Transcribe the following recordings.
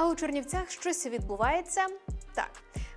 А у Чернівцях щось відбувається так.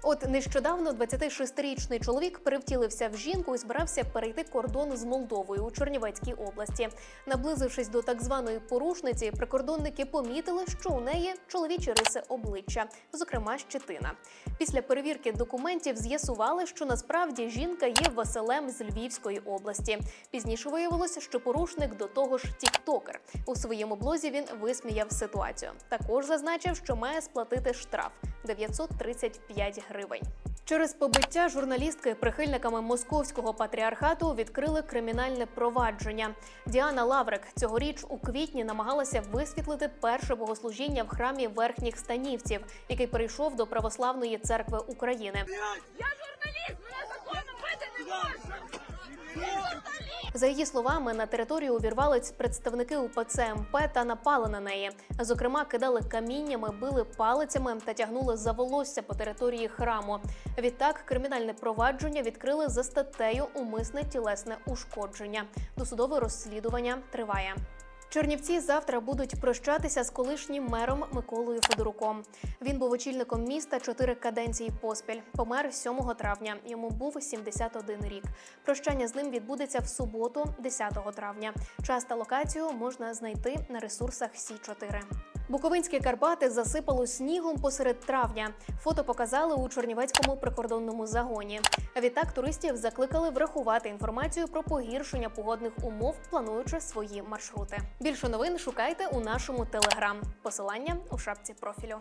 От нещодавно 26-річний чоловік перевтілився в жінку і збирався перейти кордон з Молдовою у Чернівецькій області. Наблизившись до так званої порушниці, прикордонники помітили, що у неї чоловічі риси обличчя, зокрема щетина. Після перевірки документів з'ясували, що насправді жінка є Василем з Львівської області. Пізніше виявилося, що порушник до того ж тіктокер. У своєму блозі він висміяв ситуацію. Також зазначив, що має сплатити штраф 935 гривень. Через побиття журналістки прихильниками московського патріархату відкрили кримінальне провадження. Діана Лаврик цьогоріч у квітні намагалася висвітлити перше богослужіння в храмі верхніх станівців, який перейшов до православної церкви України. Я журналіст, За її словами, на територію увірвались представники УПЦ МП та напали на неї. Зокрема, кидали каміннями, били палицями та тягнули за волосся по території храму. Відтак, кримінальне провадження відкрили за статтею Умисне тілесне ушкодження. Досудове розслідування триває. Чернівці завтра будуть прощатися з колишнім мером Миколою Федоруком. Він був очільником міста чотири каденції поспіль. Помер 7 травня. Йому був 71 рік. Прощання з ним відбудеться в суботу, 10 травня. Час та локацію можна знайти на ресурсах Сі 4 Буковинські Карпати засипало снігом посеред травня. Фото показали у Чернівецькому прикордонному загоні. Відтак туристів закликали врахувати інформацію про погіршення погодних умов, плануючи свої маршрути. Більше новин шукайте у нашому телеграм. Посилання у шапці профілю.